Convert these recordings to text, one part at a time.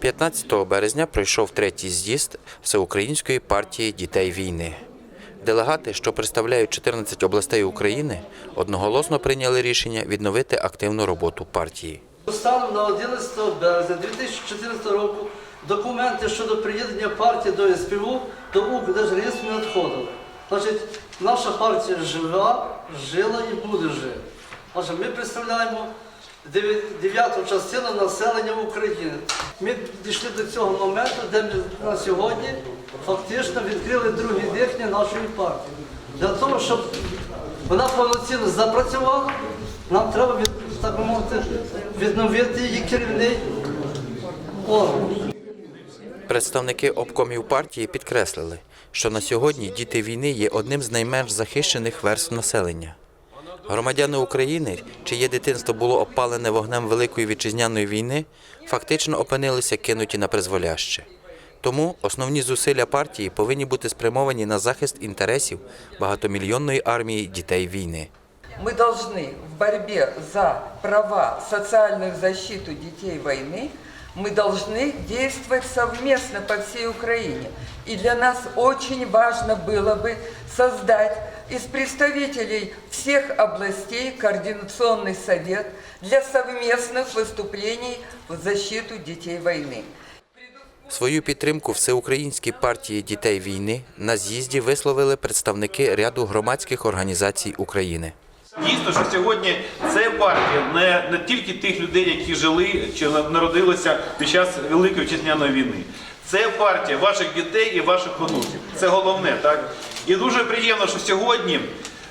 15 березня пройшов третій з'їзд Всеукраїнської партії дітей війни. Делегати, що представляють 14 областей України, одноголосно прийняли рішення відновити активну роботу партії. Станом на 11 березня 2014 року документи щодо приєднання партії до СПУ до Укрдержреєстру не надходили. Значить, наша партія жива, жила і буде жити. Значить, ми представляємо дев'яту частину населення України. Ми дійшли до цього моменту, де ми на сьогодні фактично відкрили друге дихання нашої партії. Для того, щоб вона повноцінно запрацювала, нам треба від, так мовити, відновити її керівний орган. Представники обкомів партії підкреслили, що на сьогодні діти війни є одним з найменш захищених верств населення. Громадяни України, чиє дитинство було опалене вогнем Великої вітчизняної війни, фактично опинилися кинуті на призволяще. Тому основні зусилля партії повинні бути спрямовані на захист інтересів багатомільйонної армії дітей війни. Мы должны в борьбе за права, социальную защиту детей войны, мы должны действовать совместно по всей Украине. И для нас очень важно было бы создать из представителей всех областей координационный совет для совместных выступлений в защиту детей войны. Свою підтримку Всеукраїнській партії дітей війни на з'їзді висловили представники ряду громадських організацій України. Дійсно, що сьогодні це партія не, не тільки тих людей, які жили чи на- народилися під час Великої вітчизняної війни. Це партія ваших дітей і ваших онуків. Це головне, так? І дуже приємно, що сьогодні е,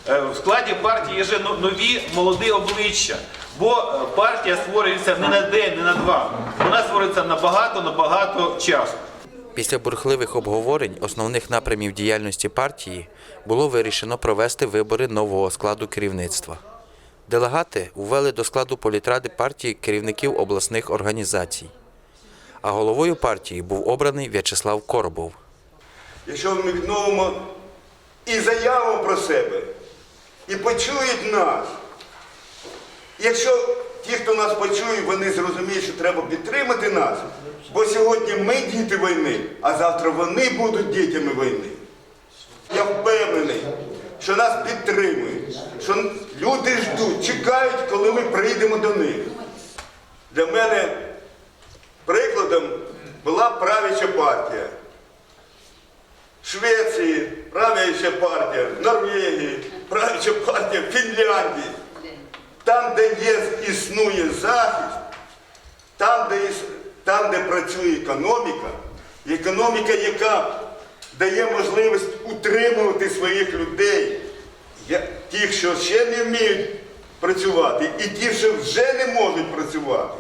в складі партії є вже нові молоді обличчя. Бо е, партія створюється не на день, не на два. Вона створюється на багато, на багато часу. Після бурхливих обговорень основних напрямів діяльності партії було вирішено провести вибори нового складу керівництва. Делегати ввели до складу політради партії керівників обласних організацій. А головою партії був обраний В'ячеслав Коробов. Якщо ми відновимо і заяву про себе, і почують нас. Якщо ті, хто нас почує, вони зрозуміють, що треба підтримати нас, бо сьогодні ми діти війни, а завтра вони будуть дітями війни. Я впевнений, що нас підтримують, що люди ждуть, чекають, коли ми прийдемо до них. Для мене прикладом була правяча партія. Швеції, правляча партія, Норвегії, правляча партія Фінляндії. Там, де є, існує захист, там, де, там, де працює економіка, економіка, яка дає можливість утримувати своїх людей, тих, що ще не вміють працювати, і ті, що вже не можуть працювати.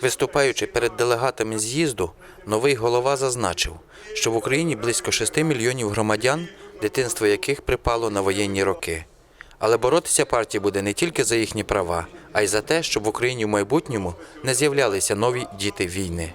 Виступаючи перед делегатами з'їзду, новий голова зазначив, що в Україні близько 6 мільйонів громадян, дитинство яких припало на воєнні роки. Але боротися партія буде не тільки за їхні права, а й за те, щоб в Україні в майбутньому не з'являлися нові діти війни.